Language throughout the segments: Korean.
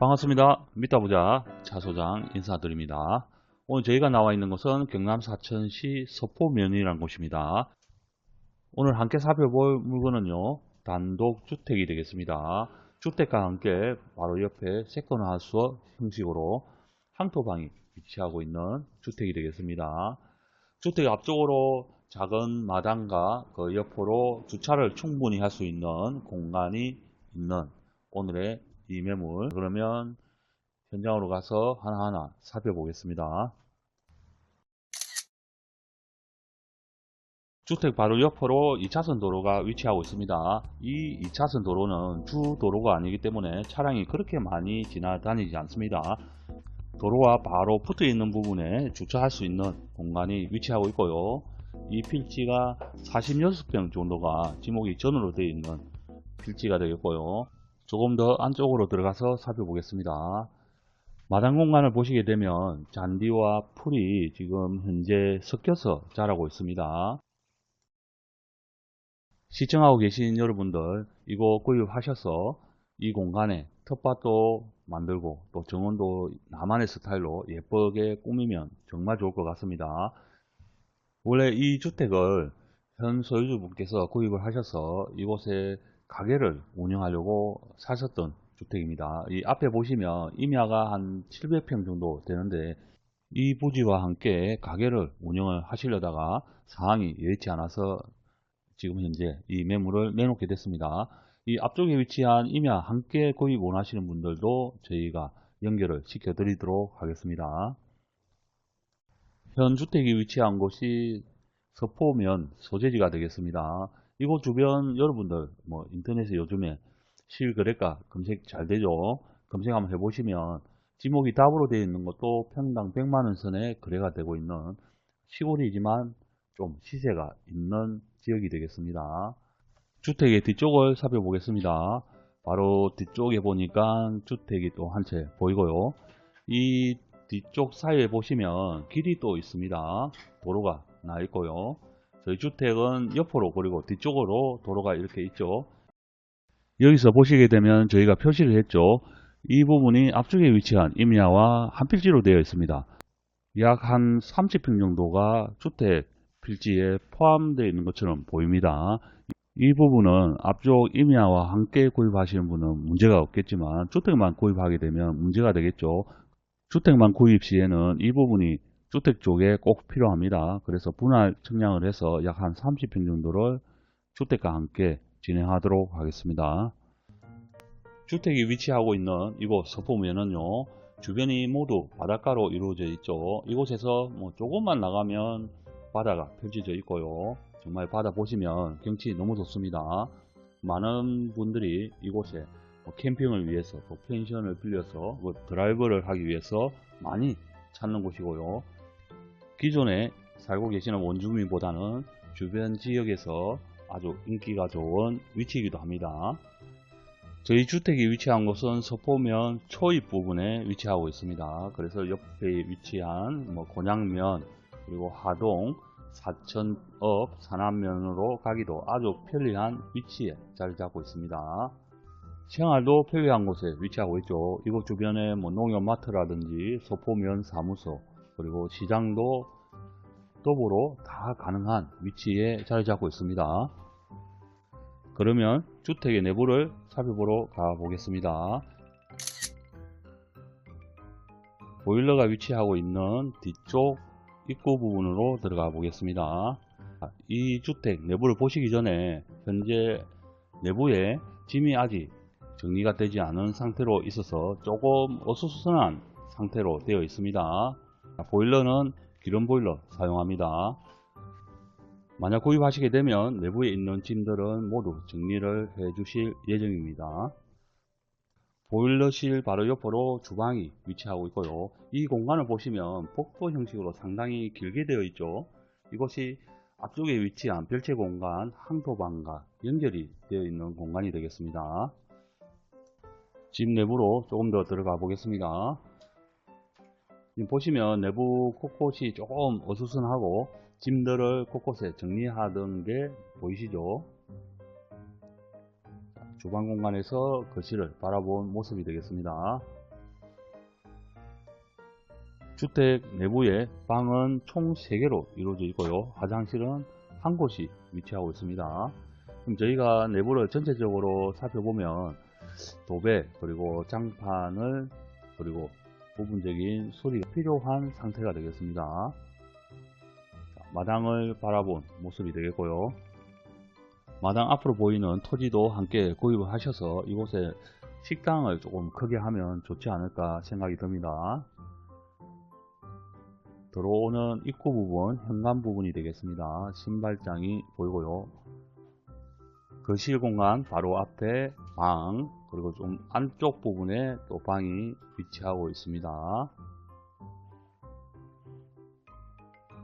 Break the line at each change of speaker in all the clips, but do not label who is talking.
반갑습니다. 믿다보자 차소장 인사드립니다. 오늘 저희가 나와 있는 곳은 경남 사천시 서포면이라는 곳입니다. 오늘 함께 살펴볼 물건은요. 단독주택이 되겠습니다. 주택과 함께 바로 옆에 세컨하우스 형식으로 항토방이 위치하고 있는 주택이 되겠습니다. 주택 앞쪽으로 작은 마당과 그 옆으로 주차를 충분히 할 수 있는 공간이 있는 오늘의 이 매물 그러면 현장으로 가서 하나하나 살펴보겠습니다. 주택 바로 옆으로 2차선 도로가 위치하고 있습니다. 이 2차선 도로는 주 도로가 아니기 때문에 차량이 그렇게 많이 지나다니지 않습니다. 도로와 바로 붙어 있는 부분에 주차할 수 있는 공간이 위치하고 있고요. 이 필지가 46평 정도가 지목이 전으로 되어 있는 필지가 되겠고요. 조금 더 안쪽으로 들어가서 살펴보겠습니다. 마당 공간을 보시게 되면 잔디와 풀이 지금 현재 섞여서 자라고 있습니다. 시청하고 계신 여러분들 이곳 구입하셔서 이 공간에 텃밭도 만들고 또 정원도 나만의 스타일로 예쁘게 꾸미면 정말 좋을 것 같습니다. 원래 이 주택을 현 소유주분께서 구입을 하셔서 이곳에 가게를 운영하려고 사셨던 주택입니다. 이 앞에 보시면 임야가 한 700평 정도 되는데 이 부지와 함께 가게를 운영을 하시려다가 상황이 여의치 않아서 지금 현재 이 매물을 내놓게 됐습니다. 이 앞쪽에 위치한 임야 함께 구입 원하시는 분들도 저희가 연결을 시켜 드리도록 하겠습니다. 현 주택이 위치한 곳이 서포면 소재지가 되겠습니다. 이곳 주변 여러분들 뭐 인터넷에 요즘에 실거래가 검색 잘 되죠. 검색 한번 해보시면 지목이 답으로 되어 있는 것도 평당 100만원 선에 거래가 되고 있는 시골이지만 좀 시세가 있는 지역이 되겠습니다. 주택의 뒤쪽을 살펴보겠습니다. 바로 뒤쪽에 보니까 주택이 또 한 채 보이고요. 이 뒤쪽 사이에 보시면 길이 또 있습니다. 도로가 나 있고요. 저희 주택은 옆으로 그리고 뒤쪽으로 도로가 이렇게 있죠. 여기서 보시게 되면 저희가 표시를 했죠. 이 부분이 앞쪽에 위치한 임야와 한 필지로 되어 있습니다. 약 한 30평 정도가 주택 필지에 포함되어 있는 것처럼 보입니다. 이 부분은 앞쪽 임야와 함께 구입하시는 분은 문제가 없겠지만 주택만 구입하게 되면 문제가 되겠죠. 주택만 구입 시에는 이 부분이 주택 쪽에 꼭 필요합니다. 그래서 분할 청량을 해서 약 한 30평 정도를 주택과 함께 진행하도록 하겠습니다. 주택이 위치하고 있는 이곳 서포면은요 주변이 모두 바닷가로 이루어져 있죠. 이곳에서 뭐 조금만 나가면 바다가 펼쳐져 있고요. 정말 바다 보시면 경치 너무 좋습니다. 많은 분들이 이곳에 뭐 캠핑을 위해서 또 펜션을 빌려서 뭐 드라이브를 하기 위해서 많이 찾는 곳이고요. 기존에 살고 계시는 원주민보다는 주변 지역에서 아주 인기가 좋은 위치이기도 합니다. 저희 주택이 위치한 곳은 서포면 초입 부분에 위치하고 있습니다. 그래서 옆에 위치한 뭐 곤양면 그리고 하동 사천읍 산안면으로 가기도 아주 편리한 위치에 자리 잡고 있습니다. 생활도 편리한 곳에 위치하고 있죠. 이곳 주변에 뭐 농협마트라든지 소포면 사무소 그리고 시장도 더불어 다 가능한 위치에 자리 잡고 있습니다. 그러면 주택의 내부를 살펴보러 가보겠습니다. 보일러가 위치하고 있는 뒤쪽 입구 부분으로 들어가 보겠습니다. 이 주택 내부를 보시기 전에 현재 내부에 짐이 아직 정리가 되지 않은 상태로 있어서 조금 어수선한 상태로 되어 있습니다. 보일러는 기름 보일러 사용합니다. 만약 구입하시게 되면 내부에 있는 짐들은 모두 정리를 해 주실 예정입니다. 보일러실 바로 옆으로 주방이 위치하고 있고요. 이 공간을 보시면 복도 형식으로 상당히 길게 되어 있죠. 이곳이 앞쪽에 위치한 별채 공간 항토방과 연결이 되어 있는 공간이 되겠습니다. 집 내부로 조금 더 들어가 보겠습니다. 보시면 내부 곳곳이 조금 어수선하고 짐들을 곳곳에 정리하던 게 보이시죠? 주방 공간에서 거실을 바라본 모습이 되겠습니다. 주택 내부에 방은 총 3개로 이루어져 있고요. 화장실은 한 곳이 위치하고 있습니다. 그럼 저희가 내부를 전체적으로 살펴보면 도배 그리고 장판을 그리고 부분적인 수리가 필요한 상태가 되겠습니다. 자, 마당을 바라본 모습이 되겠고요. 마당 앞으로 보이는 토지도 함께 구입을 하셔서 이곳에 식당을 조금 크게 하면 좋지 않을까 생각이 듭니다. 들어오는 입구 부분, 현관 부분이 되겠습니다. 신발장이 보이고요. 거실 공간 바로 앞에 방, 그리고 좀 안쪽 부분에 또 방이 위치하고 있습니다.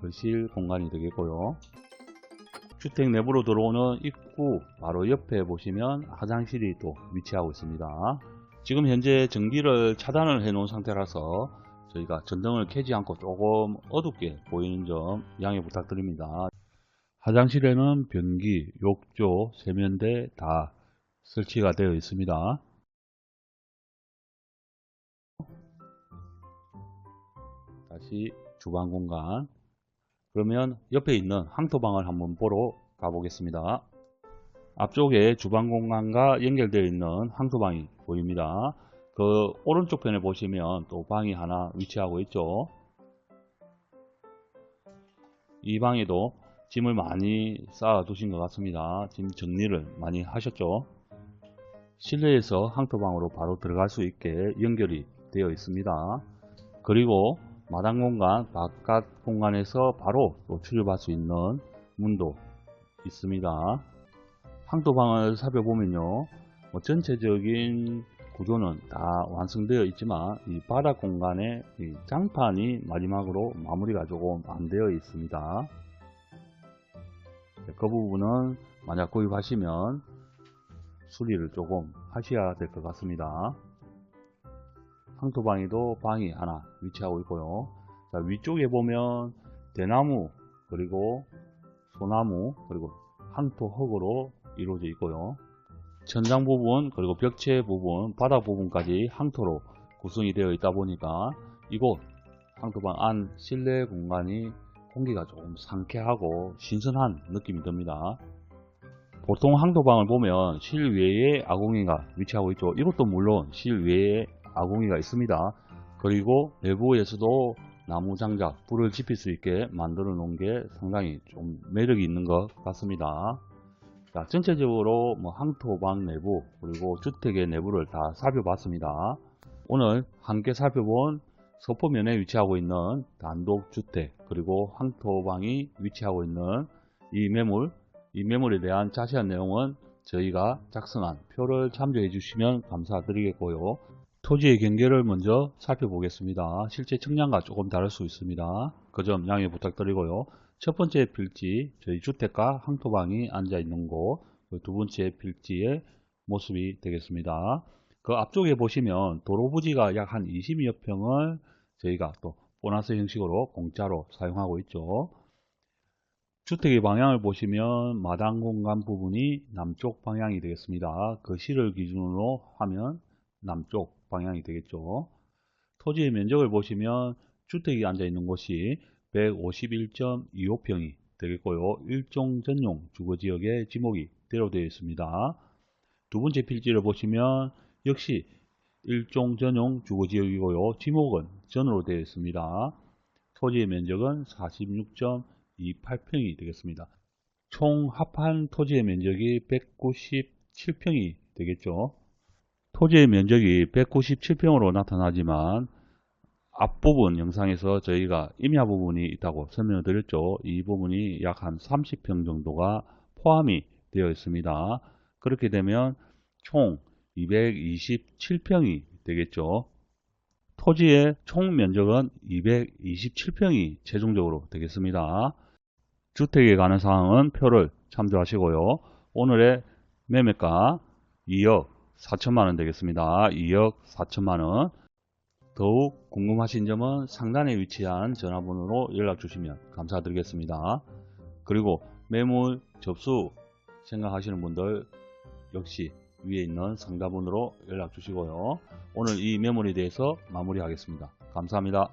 거실 공간이 되겠고요. 주택 내부로 들어오는 입구 바로 옆에 보시면 화장실이 또 위치하고 있습니다. 지금 현재 전기를 차단을 해 놓은 상태라서 저희가 전등을 켜지 않고 조금 어둡게 보이는 점 양해 부탁드립니다. 화장실에는 변기, 욕조, 세면대 다 설치가 되어 있습니다. 다시 주방 공간 그러면 옆에 있는 항토방을 한번 보러 가보겠습니다. 앞쪽에 주방 공간과 연결되어 있는 항토방이 보입니다. 그 오른쪽 편에 보시면 또 방이 하나 위치하고 있죠. 이 방에도 짐을 많이 쌓아 두신 것 같습니다. 짐 정리를 많이 하셨죠. 실내에서 항토방으로 바로 들어갈 수 있게 연결이 되어 있습니다. 그리고 마당 공간, 바깥 공간에서 바로 또 출입할 수 있는 문도 있습니다. 항토방을 살펴보면요. 뭐 전체적인 구조는 다 완성되어 있지만 이 바닥 공간에 이 장판이 마지막으로 마무리가 조금 안 되어 있습니다. 그 부분은 만약 구입하시면 수리를 조금 하셔야 될 것 같습니다. 항토방에도 방이 하나 위치하고 있고요. 자, 위쪽에 보면 대나무 그리고 소나무 그리고 항토흙으로 이루어져 있고요. 천장 부분 그리고 벽체 부분 바닥 부분까지 항토로 구성이 되어 있다 보니까 이곳 항토방 안 실내 공간이 공기가 조금 상쾌하고 신선한 느낌이 듭니다. 보통 항토방을 보면 실외에 아궁이가 위치하고 있죠. 이것도 물론 실외에 아궁이가 있습니다. 그리고 내부에서도 나무 장작, 불을 지필 수 있게 만들어 놓은 게 상당히 좀 매력이 있는 것 같습니다. 자, 전체적으로 뭐 항토방 내부 그리고 주택의 내부를 다 살펴봤습니다. 오늘 함께 살펴본 서포면에 위치하고 있는 단독주택 그리고 항토방이 위치하고 있는 이 매물 이 매물에 대한 자세한 내용은 저희가 작성한 표를 참조해 주시면 감사드리겠고요. 토지의 경계를 먼저 살펴보겠습니다. 실제 측량과 조금 다를 수 있습니다. 그 점 양해 부탁드리고요. 첫 번째 필지, 저희 주택과 항토방이 앉아 있는 곳, 그두 번째 필지의 모습이 되겠습니다. 그 앞쪽에 보시면 도로 부지가 약 한 20여 평을 저희가 또 보너스 형식으로 공짜로 사용하고 있죠. 주택의 방향을 보시면 마당 공간 부분이 남쪽 방향이 되겠습니다. 그 실을 기준으로 하면 남쪽 방향이 되겠죠. 토지의 면적을 보시면 주택이 앉아 있는 곳이 151.25평이 되겠고요. 일종 전용 주거지역의 지목이 대로되어 있습니다. 두 번째 필지를 보시면 역시 일종 전용 주거지역이고요. 지목은 전으로 되어 있습니다. 토지의 면적은 46.28평이 되겠습니다. 총 합한 토지의 면적이 197평이 되겠죠. 토지의 면적이 197평으로 나타나지만 앞부분 영상에서 저희가 임야 부분이 있다고 설명을 드렸죠. 이 부분이 약 한 30평 정도가 포함이 되어 있습니다. 그렇게 되면 총 227평이 되겠죠. 토지의 총 면적은 227평이 최종적으로 되겠습니다. 주택에 관한 사항은 표를 참조하시고요. 오늘의 매매가 2억 4천만원 되겠습니다. 2억 4천만원 더욱 궁금하신 점은 상단에 위치한 전화번호로 연락 주시면 감사드리겠습니다. 그리고 매물 접수 생각하시는 분들 역시 위에 있는 상담번호로 연락 주시고요. 오늘 이 매물에 대해서 마무리하겠습니다. 감사합니다.